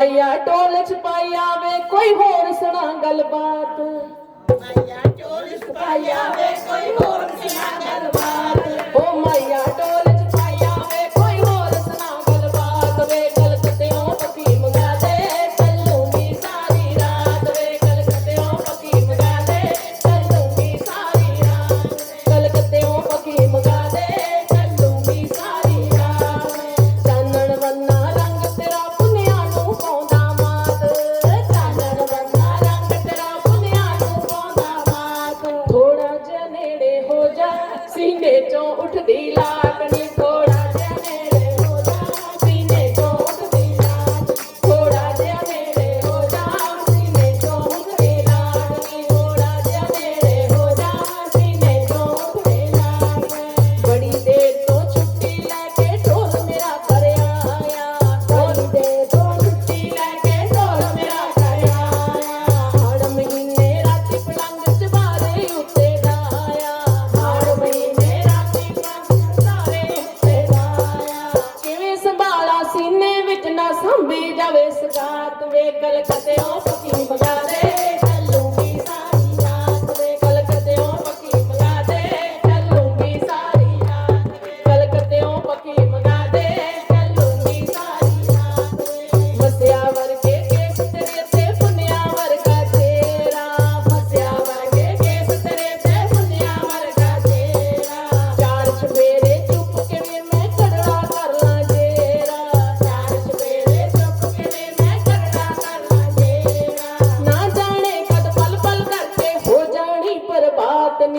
ਆਇਆ ਢੋਲ ਚ ਪਾਈ ਆਵੇ ਕੋਈ ਹੋਰ ਸੁਣਾ ਗੱਲਬਾਤ। ਆਇਆ तुड़े कलकते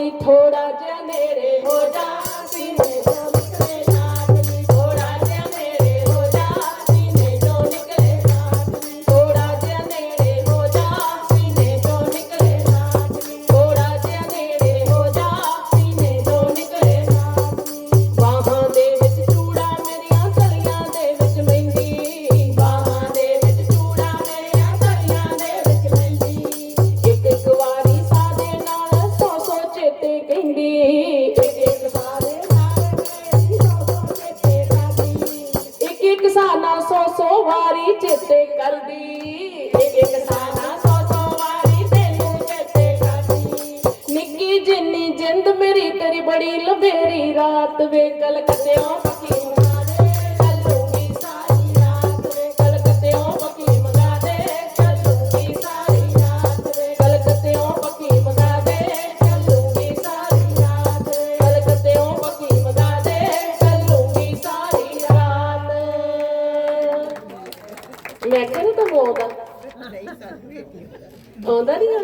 थोड़ा जने ਸਾਨਾ ਸੋ ਸੋ ਵਾਰੀ ਚੇਤੇ ਕਰਦੀ। ਇੱਕ ਇੱਕ ਸਾਨਾ ਸੋ ਸੋ ਵਾਰੀ ਤੈਨੂੰ ਚੇਤੇ ਕਰਦੀ। ਨਿੱਕੀ ਜਿੰਨੀ ਜਿੰਦ ਮੇਰੀ, ਤੇਰੀ ਬੜੀ ਲਵੇਰੀ ਰਾਤ ਵੇ ਕਲਕਤਿਓਂ ਪਕੀ ਮੈਂ ਕਿਹਾ ਨਹੀਂ ਤੂੰ ਬੋਲਦਾ? ਨਹੀਂ ਸਾਨੂੰ ਆਉਂਦਾ ਨਹੀਂ ਆ?